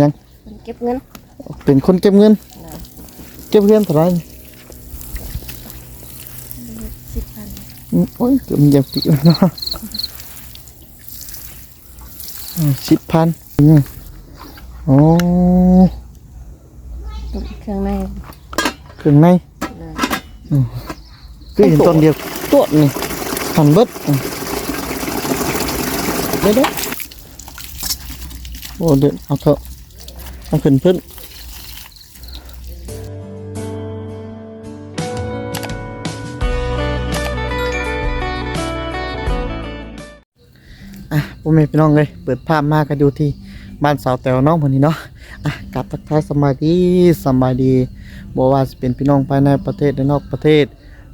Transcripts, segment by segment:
ยังมันเก็บเงิน เป็นคนเก็บเงิน เก็บเงินเท่าไหร่สิบพันอืมโอ้ยเกือบมันยังปีเนาะสิบพันเนี่ยโอ้เครื่องในเครื่องในเลยคือเห็นตอนเดียวตัวนี่หันเบิดอืมเด้อเด้อโอ้เดินเอาเถอะ เอาขึ้นเพิ่นอะพ่อแม่พี่น้องเลยเปิดภาพมากันดูที่บ้านสาวแตวน้องคนนี้เนาะอะกลับทักทายสบายดีสบายดีบอกว่าจะเป็นพี่น้องภายในประเทศและนอกประเทศ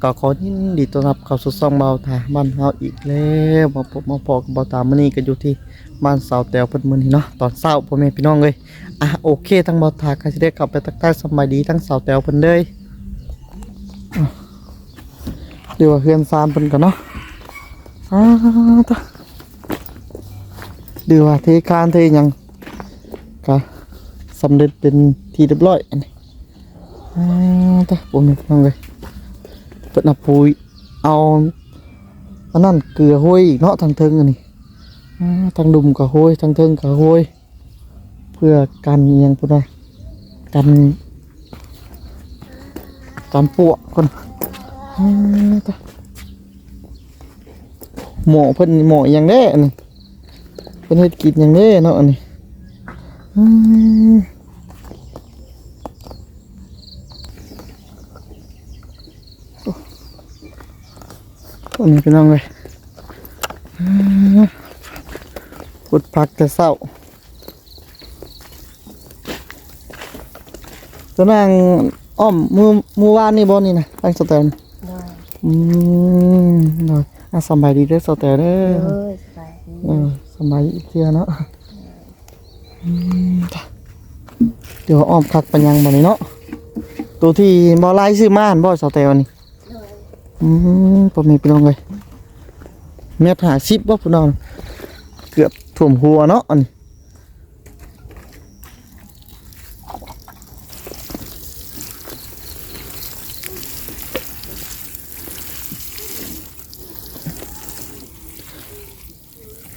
ก็ขอยินดีต้อนรับเข้าสู่ซ่องเบาถาบ้านเฮาอีกแล้วมาพบมาพอกับเบาตามื้อนี้ก็อยู่ที่ บ้านสาวแตวเพิ่นมื้อนี้เนาะตอนเช้าพ่อแม่พี่น้องเลยอะโอเคทั้งบาถาก็สิได้กลับไปทักทายสบายดีทั้งสาวแตวเพิ่นเลยเดี๋ยวว่าเฮือนซานเพิ่นกันเนาะอ่าตะเดี๋ยวว่าเทคานเทหยังก็สำเร็จเป็นที่เรียบร้อยอันนี้อ่าตะพ่อแม่พี่น้องเลยเปิดนับปุยเอาอันนั้นเกลือห้อยเนาะทางเทิงอันนี้ ทางดุมกับห้อยทางเทิงกับห้อยเพื่อกันอิหยังพุ่นนะกันกันปวกคนอ่าตะหมอเพิ่นหมออหยังแน่นนี้เพิ่นเฮ็ดกินอหยังแน่เนาะอันนี้อันนี้พี่น้องเลย พุดพักแต่เศร้าจะนั่งอ้อมมือมือวานนี่บอนี่นะตั้งสแตนเลยอืมหน่อยอะสำบายดีเด้อสแตนเด้อเลยสบายดีเออสำบายอีกเทียเนาะอืมจ้ะเดี๋ยวอ้อมคักปัญญังบ่นี่เนาะตัวที่บอไล่ซื้อมาอันบ่สแตนนี่อืมผมมีพี่น้องเลยเมียหาชิปว่าพี่น้องเกือบ ถ่วมหัวเนาะอันนี้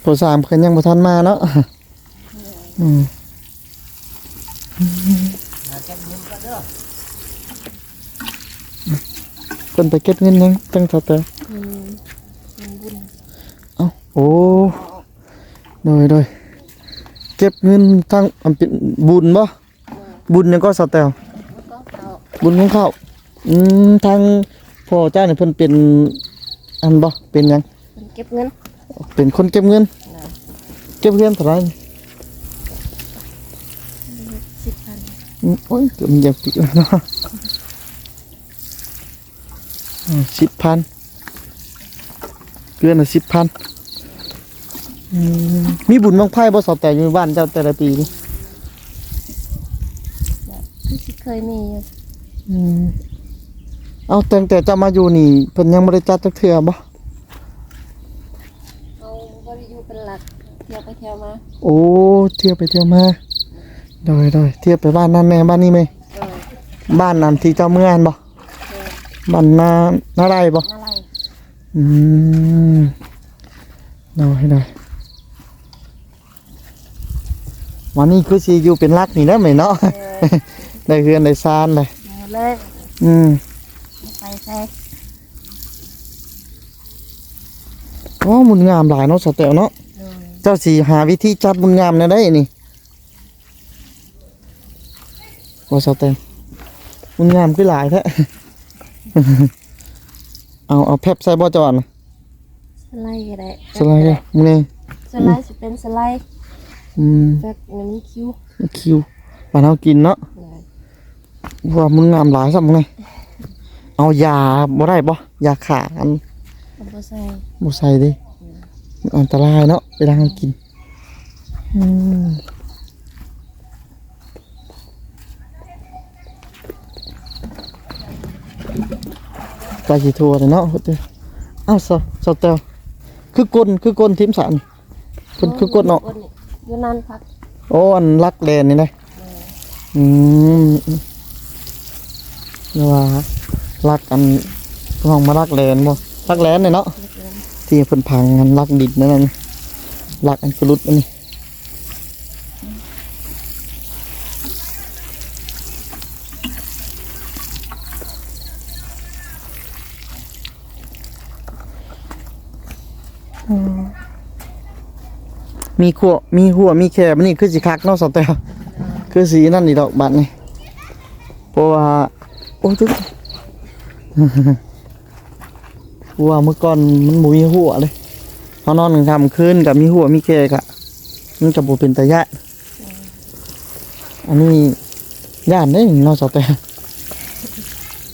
พอสามคนยังบ่ทันมาเนาะอืมเพิ่นไปเก็บเงินยังตั้งแต่แต่อืมมันบุญเอ้าโอ้ โดยโดยเก็บเงินทางอันเป็นบุญบ่บุญนี่ก็สแตลแล้วก็เขาบุญของเขาอืมทางพ่อเจ้านี่เพิ่นเป็นอันบ่เป็นหยังมันเก็บเงินเป็นคนเก็บเงินเลยเก็บเงินเท่าไหร่สิบพันอืมโอ้ยเกือบมันยังปีเนาะสิบพันเกินละสิบพันอื มมีบุญบังไพ่บ่สอบแต่อยู่บ้านเจ้าแต่ละปีนี่คือสิเคยมีอยู่อืมเอาตั้งแต่เจะมาอยู่นี่เพิ่นยังบ่ได้จัดจักเทื่อบ่เขาบริยูเป็นหลักเที่ยวไปเที่ยวมาโอ้เที่ยวไปเที่ยวมาโดยโดยเที่ยวไปบ้านนั้นแม่บ้านนี้แม่เลยบ้านนั้นที่เจ้าเมืองบ่บ้านนานาไรบ่อะไรอืมโดยโดย วันนี้คือสิอยู่เป็นรักนี่นะแม่เนาะ ได้เฮือนได้ซานเลยเอาเลยอืมไปใส่โอ้มุนงามหลายเนาะสแตวเนาะเลยเจ้าสีหาวิธีจัดบุญงามแนวได้นี่ว่าสเต็มบุญงามคือหลายแท้เอาเอาแพบใส่บ่จอนน่ะสไลด์ก็ได้สไลด์เลยมึงนี่สไลด์จะเป็นสไลด์ อืมแบบนี้มันคิ้วคิวบ้านเฮากินเนาะเลยว่ามึงงามหลายซัมึงไงเอายาบ่ได้บ่ยาขาอันเอาไปใส่บ่ใส่เดิมันอันตรายเนาะเวลาเฮากินอืมไปสิทัวเลยเนาะเด้อเอ้าซอซอเตลคือกลคือกลทีมสารเพิ่นคือกลเนาะ อยู่นั่นพักโโอ้อันลักแลนนี่นะอืมนี่ว่าลักอันห้องมาลักแลนบ่ลักแลนเนี่ยเนาะเล็กเลยที่เพิ่นพังอันลักดินนั่นน่ะลักอันกระลุดอันนี้ มีขัวมีหัวมีแคบนี่คือสิคักเนาะสาวแตวคือสีนั่นนี่ดอกบัดนี่เพราะว่าโอ้ทุกเพราะว่าเมื่อก่อนมันบ่มีหัวเลยเขานอนกลางค่ำคืนกับมีหัวมีแคกะมันจะบ่เป็นตาญาติอันนี้ญาติเด้เนาะสาวแตว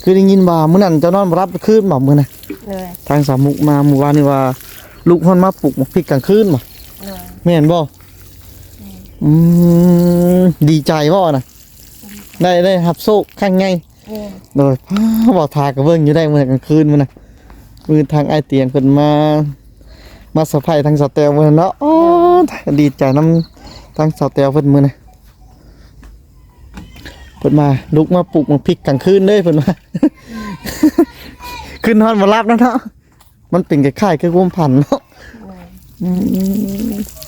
คือได้ยินว่ามื้อนั้นเจ้านอนบ่รับคืนบ่มื้อน่ะเลยทางสามมุกมาหมู่บ้านนี่ว่า ลูกฮอนมาปลุกหมกพริกกลางคืนบ่เลย แม่นบ่อืมดีใจบ่น่ะได้ได้รับโชคข้างไงเนี่ยโดยพ่อบอกทากับเบิ่งอยู่ได้มื้อกลางคืนมื้อน่ะมือทางไอายเตียงเพิ่นมา มาสะพายทางสาวแตวมื้อนั้นเนาะอ๋อดีใจนํทางสาวแตวเพิ่นมื้อน่ะเพิ่นมาลุกมาปลุกหมกพริกกลางคืนเด้เพิ่นว่าขึ้นนอนบ่หลับนะเนาะมันเป็นคล้ายๆคือความผันเนาะเลยอืมก็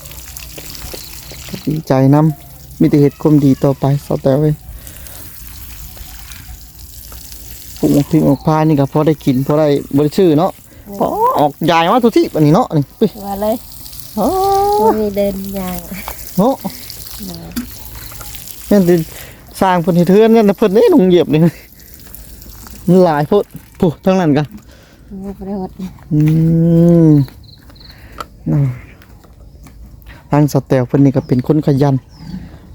ดีใจนำมีแต่เหตุความดีต่อไปสาวแต่เว้ยปลูกพริกออกพานี่ก็พอได้กินพอได้บริชื่อเนาะพอออกใหญ่มาทุกที่อันนี้เนาะนี่ปิ๊ว่าเลยอ๋อบ่มีเดินยางเนาะเลยนี่นดิสร้างเพิ่นให้เทือนนั่นนะเพิ่นนี่ลงเหยียบนี่มันหลายโพดปุ๊ทั้งนั้นกันบ่ประโยชน์อืมน่ะ ทางสแตลเพิ่นนี่ก็เป็นคนขยัน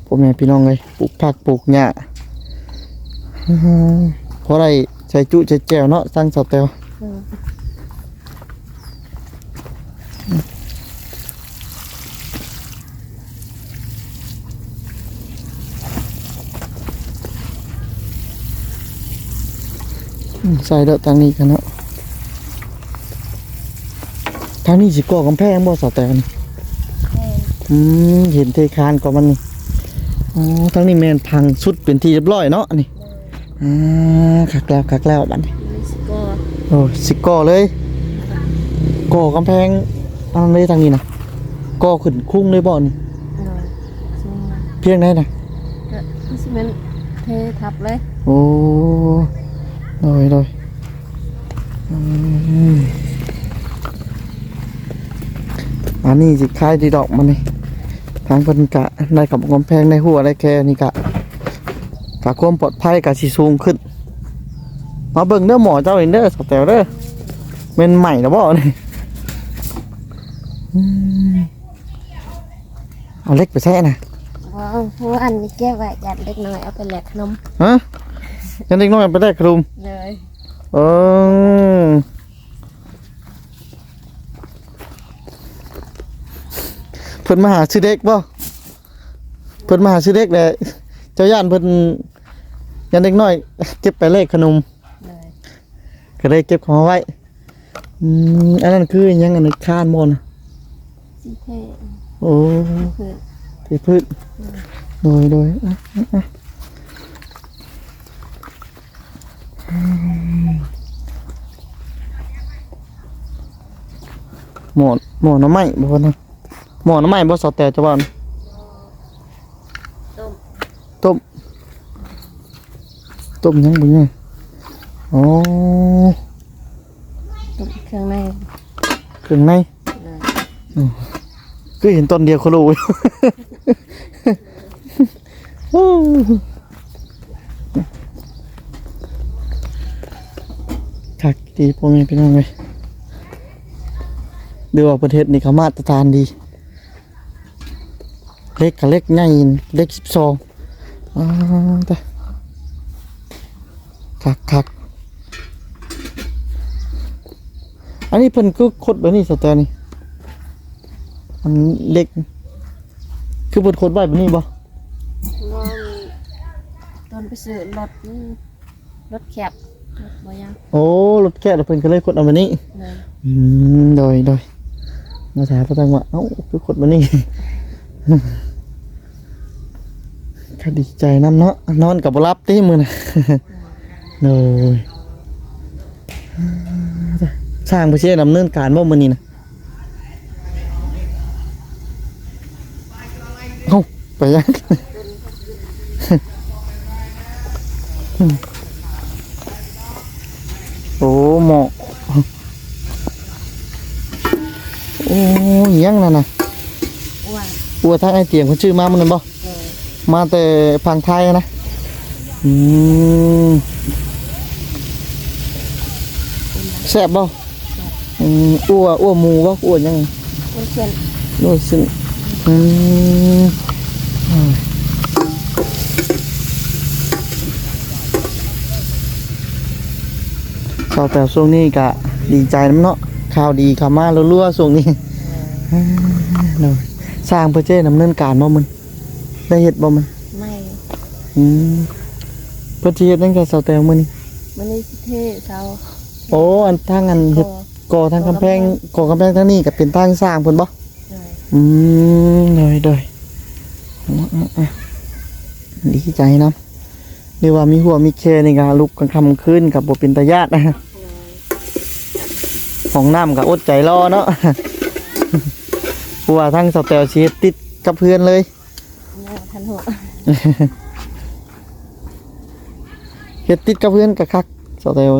พ่อแม่พี่น้องเลยปลูกผักปลูกหญ้าเพราะอะไรใช้จุใช้แจวเนาะทางสแตลเอออืมใส่เด้อทางนี้กันเนาะทางนี้สิก่อกำแพงบ่สแตลนี่ อืมเห็นเทคานก่อนมันนี่อ๋อทางนี้แม่นพังสุดเป็นที่เรียบร้อยเนาะอันนี่อ่าคักแล้วคักแล้วบัดนี้เลยสิก็โอ้สิก่อเลยก่อกำแพงอันเลยทางนี้นะก่อขึ้นคุ้งเลยบ่นี่เลยซึ่งเพียงได้นะก็คือสิแม่นเททับเลย โอ้โดยโดยอืมอันนี้สิคล้ายดีดอกมันนี่ ทางเพิ่นกะได้กับกำแพงในหัวได้แค่นี้กะกะความปลอดภัยกะสิสูงขึ้น มาเบิ่งเด้อหมอเจ้าเองเด้อสแตลเด้อเม่นใหม่นะบ่นี่อืมเอาเล็กไปแช่น่ะว้าวเพราะว่าอันนี้แก้ไว้ยัดเล็กน้อยเอาไปแลกขนมฮะยังเด็กน้อยไปได้ครุมเลยเออ เพิ่นมาหาชื่อเด็กบ่เพิ่นมาหาชื่อเด็กแหละเจ้าย่านเพิ่นยันเด็กน้อย เก็บไปเลขขนมเลยก็เลยเก็บของเอาไว้อืมอันนั้นคืออิหยังอันนั้นคานมอนสิเทโอ้คือที่พืชโดยโดยอะอะอะอืมหมอนหมอนน้ำไม้บ่คนนะ หมอนน้ำไม้บ่สอดแต่จะว่าต้มต้มยังบ่เนี่ยอ๋อต้มเครื่องในเครื่องในเลยคือเห็นต้นเดียวเขารู้คักดีพ่อแม่พี่น้องเลยดูว่าประเทศนี้เขามาตรฐานดี เล็กกับเล็กใหญ่เล็กสิบสองอ่าแต่คักคักอันนี้เพิ่นคือคดแบบนี้สแตนนี่อันเล็ก คือเพิ่นคดไว้แบบนี้บ่ว่าต้นไปซื้อรถนี่รถแคบรถบ่ยังโอ้รถแค่เพิ่นก็เลยคดเอาแบบนี้เลยอืมโดยโดยมาถามพระตังว่าเอ้าคือคดแบบนี้ ก็ดีใจน้ำเนาะนอนกับบ่รับติมื้อน่ะโดยสร้างประเทศดำเนินการบ่มื้อนี้นะเอ้าไปยังโอ้หมอกโอ้ยยังนั่นน่ะอ้วนอัวทางไอเตียงเขาชื่อมามันนั่นบ่เลย มาแต่พังไทยนะอืมแซ่บบ่อืมอัวอัวหมูบ่อัวยังมันเพื่อนอัวซึ่งอืมอ่าข่าวแต่ช่วงนี้ก็ดีใจน้ำเนาะข่าวดีเข้ามารัวๆช่วงนี้อ่าเนาะสร้างเพื่อเจ้ดำเนินการบ่มัน ได้เฮ็ดบ่มันไม่อืมเพื่อสิเฮ็ดตั้งแต่เสาแตวมื้อนี้มันนี่สิเท่เช้าโอ้อันทางอันเฮ็ดก็ก่อทางกำแพงก่อกำแพงทางนี้ก็เป็นทางสร้างเพิ่นบ่เลยอืมเดยเดยอะๆดีใจนํเรียกว่ามีหัวมีแค่นี่ก็ลุกกลางค่ำกลางคืนกับบ่เป็นตาญาตินะเลยห้องน้ำก็อดใจรอเนาะ เพราะว่าทางเสาแตวสิเฮ็ดติดกับเพื่อนเลย เนี่ยทันหัวเฮ็ดติดกับเพื่อนกะคักเสาเตล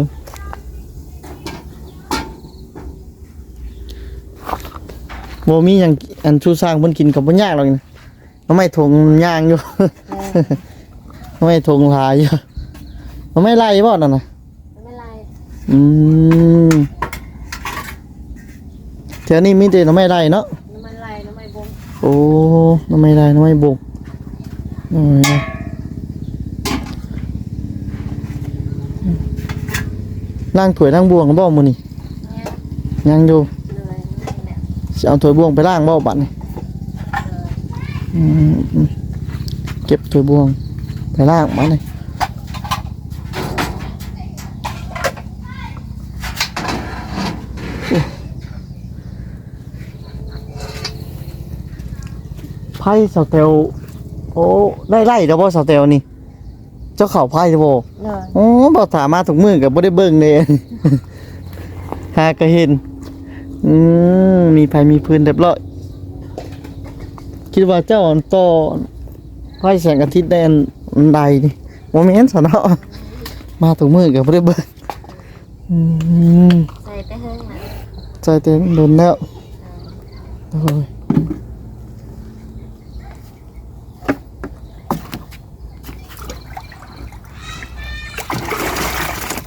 บ่มีหยังอันชูสร้างเพิ่นกินกับบ่ยากหรอกนะน้ำไม่ทงย่างอยู่เลยน้ำไม่ทงหลายอยู่น้ำไม่ไล่บ่นั่นน่ะไม่ไรอืมแถวนี้มีแต่น้ำไม่ไล่เนาะน้ำมันไรน้ำมันบงโอ้น้ำไม่ไล่น้ำไม่บุกโอ้ยล้างถ้วยล้างบวงกันบ่มื้อนี้เนี่ยยังอยู่เลยนี่แหละสิเอาถ้วยบวงไปล้างบ่บัดนี่เลยอืมอืมเก็บถ้วยบวงไปล้างมาเลยโอ้ไพ่สเตล โอ้ได้ไล่เด้อบ่สเตลนี่ เจ้าเขาไพ่เด้อบ่เลยโอ้บ่ถามมาถุกมือกับบ่ได้เบิ่งเลย หาก็เห็น อืมมีไผมีพื้นเรียบร้อยคิดว่าเจ้าอันต่อไฟแสงอาทิตย์แดนอันใดนี่บ่แม่นซะเนาะมาถุกมือกับบ่ได้เบิ่งอืมใส่ไปเฮิงนะ ใจเต้นโดนแล้วโอ้ย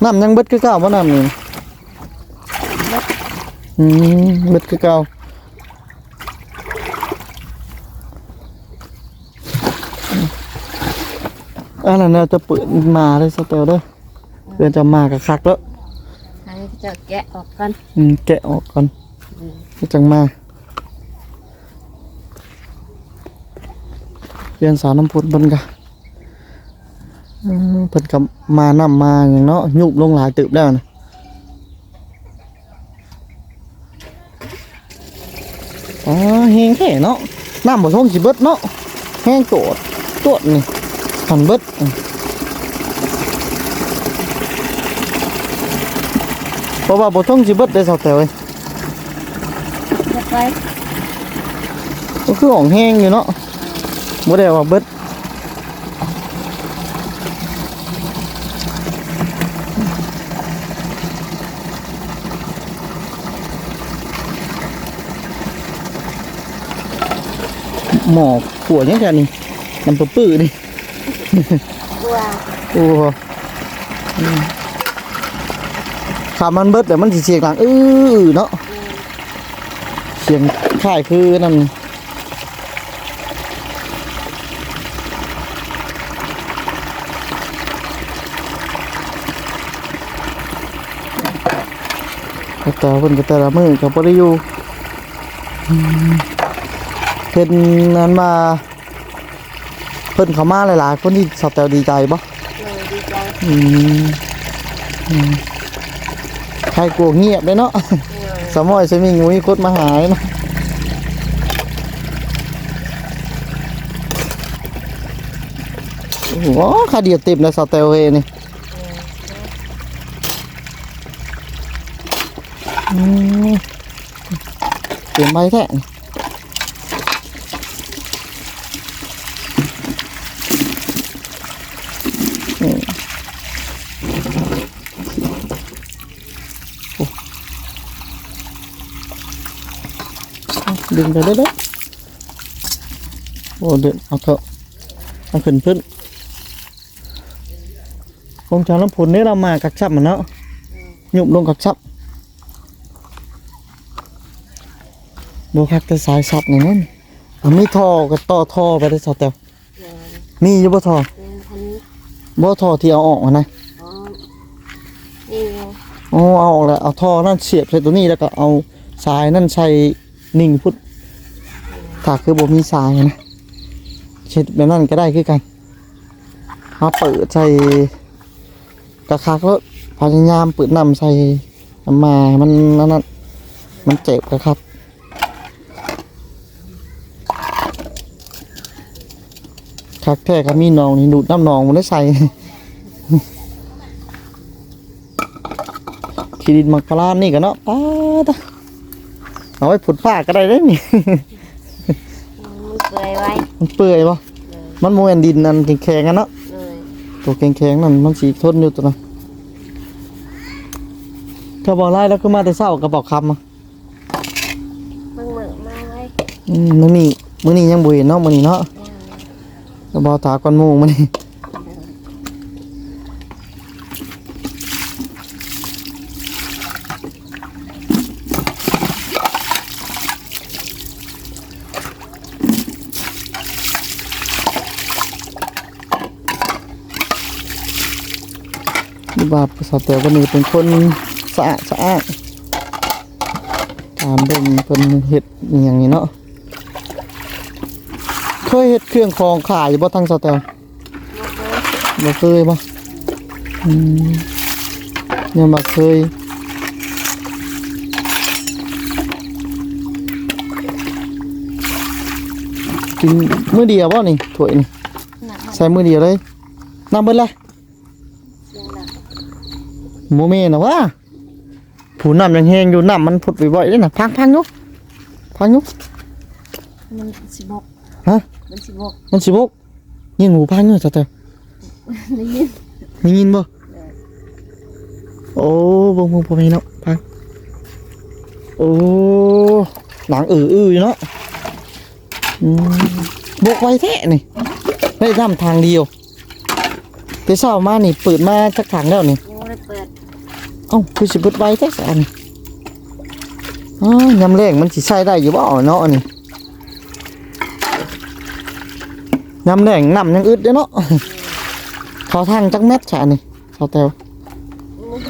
น้ำยังเบิดคือเก่าบ่น้ำนี่อืมเบิดคือเก่าอันนั้นเราจะเปิดมาได้สเตลเด้อเพื่อนจะมากับคักแล้วให้จะแกะออกกันอืมแกะออกก่อนอืมก็จังมาเรียนสาวน้ำพุดเพิ่นกะอืม เพิ่นกับมานำมาอย่างเนาะยุบลงหลายตึบแล้วนะอ๋อแห้งแค่เนาะน้ำบ่ท่งสิเบิดเนาะแห้งโตดโตดนี่หันเบิดอืมเพราะว่าบ่ท่งสิเบิดได้สาวแต่เว้ยเก็บไว้ก็คือของแห้งอยู่เนาะบ่ได้ว่าเบิด หมอกขัวยังไงนี่มันปื้อๆนี่กลัวโอ้โหอืมขามันเบิดแต่มันสิเสียงหลังอื้อเนาะเสียงค่ายคือนั่นก็แต่เพิ่นก็แต่ละมื้อก็บ่ได้อยู่ อืมเพิ่นนั้นมาเพิ่นเข้ามาหลายๆคนที่สอบแต่ดีใจบ่เลยดีใจอืมอืมใครกลัวเงียบเลยเนาะ เลยสมอยสมิงงูมีคนมาหายเนาะโอ้โหค่าเดียวเต็มแล้วสาวเตลเอ้ยนี่อืมเต็มใบแท้นี่อืมโอ้เอา ดึงไปได้เด้อโอ้เดินเอาเถอะเอาขึ้นพื้นคงจะน้ำผลนี่เรามากักชับมันเนาะหยุบลงกักชับดูคักแต่สายสับนี่นั่นเอามีท่อก็ต่อท่อไปได้สอดเตียวเออมีอยู่บ่ท่อเป็นพันบ่ท่อที่เอาออกอะนะอ๋อนี่อยู่อ๋อเอาออกแล้วเอาท่อนั่นเสียบใส่ตัวนี้แล้วก็เอาสายนั่นใส่นิ่งพุทธ ถ้าคือบ่มีสายนะเช็ดแบบนั้นก็ได้คือกันเอาเปิดใส่กระคักแล้วพยายามเปิดน้ำใส่มามันนั่นมันเจ็บกระคักคักแท้ครับมีหนองนี่ดูดน้ำหนองมันได้ใส่ขีดินมักพลานนี่กันเนาะป้าดอะเอาไว้ผุดผ้าก็ได้เด้นี่ ปื่อยไว้มันเปื่อยปะเลยมันโมเอนดินนั่นแข็งๆกันเนาะเลยตัวแข็งๆนั่นมันสีทนอยู่ตัวนั้นก็บอกไล่แล้วก็มาแต่เศร้ากระบอกคำอะมึงเหมือมาไว้อืมมื้อนี้มื้อนี้ยังบ่เห็นเนาะมื้อนี้เนาะย่างกระบอกตาก่อนหมู่มื้อนี้ดูว่า สาวเต๋อคนนี้เป็นคนสะอาดสะอาดตามเบิ่งเพิ่นเฮ็ดอหย่างนี้เนาะเคยเฮ็ดเครื่องคองขายอยู่บ่ทางสาวเต๋อหมดเลยบ่เคยบ่อืมยังบ่เคยกินมื้อเดียวบ่นี่ถ้วยนี่หนักมันใส่มื้อเดียวเลยน้ำเบิดละเสียงดัง โมเมนนะว่าผู้น้ำยังแห้งอยู่น้ำมันพุดบ่อยๆเลยนะพังพังๆอยุพังอยุมันสิบกฮะมันสิบกมันสิบกยิงหูพังอยู่จ้ะเจ้าได้ยินมียินบ่เลยโอ้บ่งบ่งบ่มีเนาะพังโอ้หลังอื้ออื้ออยู่เนาะอืมบกไว้แท้นี่ได้น้ำทางเดียวแต่เช้ามานี่เปิดมาจักทางแล้วนี่โอ้ได้ เอ้าคือสิบิดไว้แท้สอันอ๋อยำแรงมันสิใช้ได้อยู่บ่เนาะอันนี่ยำแรงน้ำยังอึดเด้เนาะขาทางจักเม็ดฉะนี่ขาแตวโอ้โห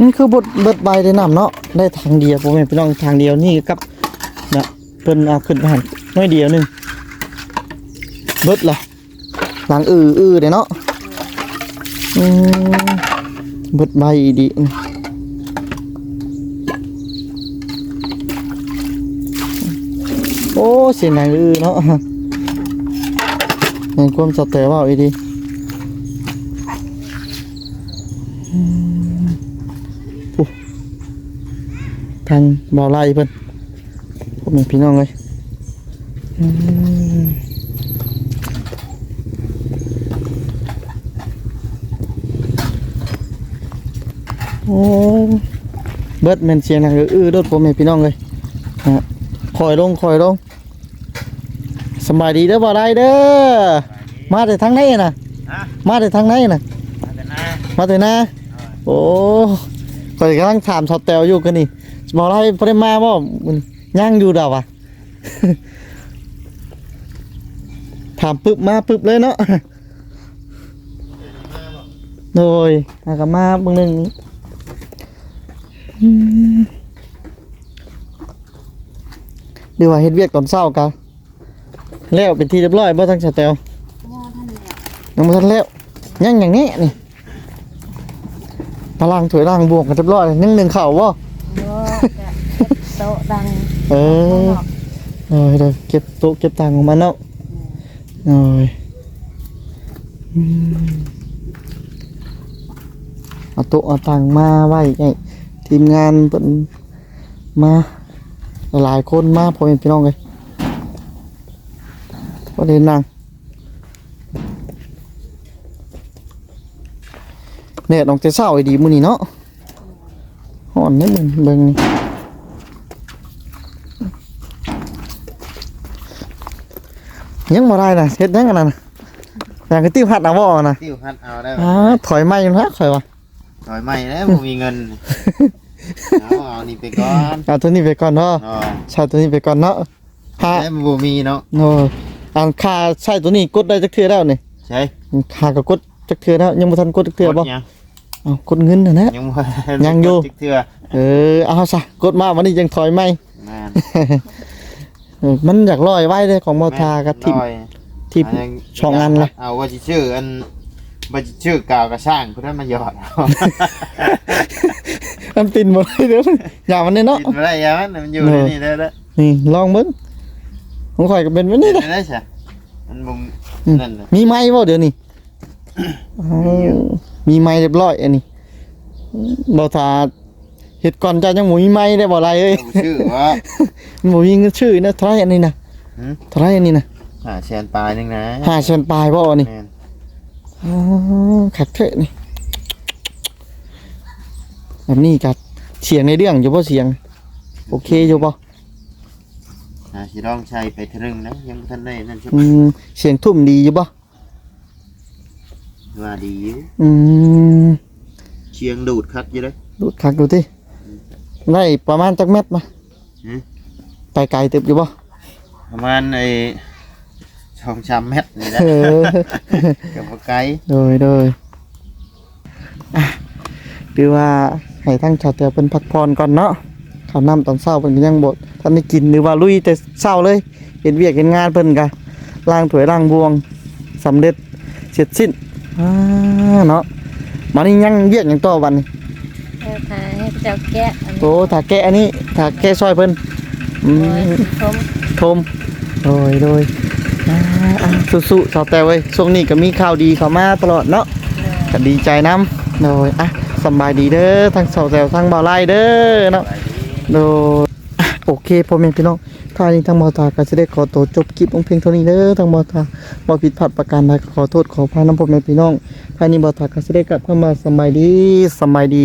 นี่คือบดเบิดใบได้น้ำเนาะได้ทางเดียวผมเป็นพี่น้องทางเดียวนี่กับนะเพิ่นเอาขึ้นมาหันน้อยเดียวนึงเบิดละหลังอืออือเด้เนาะอืม เบิดใบดีนี่โอ้เสียงหนังอือเนาะเห็นความสแต่ว่าอีดีทางบ่อไล่เพิ่นผมเป็นพี่น้องเลยอืมโอ้ เบิดแม่นเสียงหนังอื้อๆโดดผมเป็นพี่น้องเลยฮะคอยลงคอยลงสำบายดีเด้อบ่ได้เด้อมาแต่ทางไหนน่ะฮะมาแต่ทางไหนน่ะมาแต่หน้ามาแต่นะโอ้ข่อยกำลังถามชาวแตวอยู่กันนี่บอกให้พอได้มาบ่มันย่างอยู่ดาวะถามปึ๊บมาปึ๊บเลยเนาะโดยอากามาเบางหนึ่ง อืมดีว่าเฮ็ดเวียกตอนเช้ากันแล้วเป็นที่เรียบร้อยบ่ทั้งชาวแตวโอ้ท่านเนี่ยยังไม่ทันแล้วยังอย่างนี้นี่พลังถวยล่างบวกกันเรียบร้อยยังหนึ่งเข่าบ่โอ้จะโต๊ะดังเออเออเดี๋ยวเก็บโต๊ะเก็บตังค์ของมันเนาะเอออืมเอาโต๊ะเอาตังมาไว้ให้ ทีมงานเพิ่นมาหลายๆคนมาพ่อแม่พี่น้องเลยก็เลยนั่งเนี่ยน้องจะเศร้าไอ้ดีมื้อนี้เนาะห่อนนี่มันเบิ่งนี่ยังบ่ได้น่ะเฮ็ดยังกันน่ะอยากให้ติ้วหัดเอาบ่น่ะติ้วพัดเอาได้อ้าถอยมาอยู่นะข่อยว่า ถอยไม่แล้วบ่มีเงินเอาเอานี่ไปก่อนเอาตัวนี้ไปก่อนเนาะเนาะใช้ตัวนี้ไปก่อนเนาะหาแล้วบ่มีเนาะโน่อันค่าใช้ตัวนี้กดได้จักเทื่อแล้วนี่ใช่ค่าก็กดจักเทื่อแล้วยังบ่ทันกดจักเทื่อบ่กดยังเอากดเงินน่ะนะ ยังบ่ยังอยู่ กดจักเทื่อเออเอาซะกดมาวันนี้ยังถอยไหมแม่นเออมันอยากลอยไว้เด้ของบ่ทากับทิมร้อยทิมเายังช่องอันเลยเอาว่าสิชื่ออัน ว่าสิชื่อกาวกระช่างเพิ่นนั้นมาหยอดเอามันปินบ่ได้เด้ออย่ามันนี่เนาะกินบ่ได้ยามันมันอยู่เอในอนี่ได้แล้วนี่ลองเบิ่งของข่อยก็เป็นแบบนี้นี่นะได้ใช่มันบ่อืมนั่นน่ะ มีไม้บ่เดี๋ยวนี้อ้าวมีไม้เรียบร้อยอันนี้บ่ทาเฮ็ดก่อนเจ้ายังบ่มีไม้ได้บ่ไรเอ้ยเอาชื่อว่าหมูยิงชื่อนะเท่าไหรอันนี้นะหืม เท่าไหรอันนี้นะหาแชนปลายนึงนะห้าเชนปลายบ่อันนี้แม่น อ๋อขัดเทะนี่แบบนี้กัดเสียงในเรื่องอยู่บ่เสียง โอเคอยู่บ่หาสิลองใช้ไปเทอนึงนะยังบ่ทันได้นั่นชุบอืมเสียงทุ่มดีอยู่บ่ว่าดีอยู่อืมเชียงดูดคัดอยู่เลย ดูดคักดูติได้ประมาณจักเม็ดมาหืมไปไกลตึบอยู่บ่ประมาณไอ้ สองสามเมตรนี่นะเออ กับบ่ไกลโดยโดยอะหรือว่าให้ทั้งชาวเตียวเป็นพักผ่อนก่อนเนาะข้าวน้ำตอนเช้าเพิ่นก็ยังบดท่านได้กินหรือว่าลุยแต่เช้าเลยเห็นเวียกเห็นงานเพิ่นก็ล้างถ้วยล้างบวงสำเร็จเสร็จสิ้นอ่าเนาะมานี่ยังเวียกหยังต่อวันนี้เออพาให้เจ้าแกะอันนี้โอ้ถ้าแกะอันนี้ถ้าแกะซอยเพิ่นอืโอ้ยมชมชมโดยโดยอ่าอะ สู้ๆชาวแต่เว้ยช่วงนี้ก็มีข่าวดีเข้ามาตลอดเนาะก็ดีใจน้ำโดยอะสบายดีเด้อทั้งสาวแซวทั้งบ่าวไล่เด้อเนาะโดยโอเคพ่อแม่พี่น้องท่านี้ทั้งมอตาก็จะได้ขอตัวจบคลิปลงเพียงเท่านี้เด้อทั้งมอตาบ่ผิดพลาดประการใดก็ขอโทษขออภัยน้ำพ่อแม่พี่น้องท่านี้มอตาก็จะได้กลับเข้ามาสบายดีสบายดี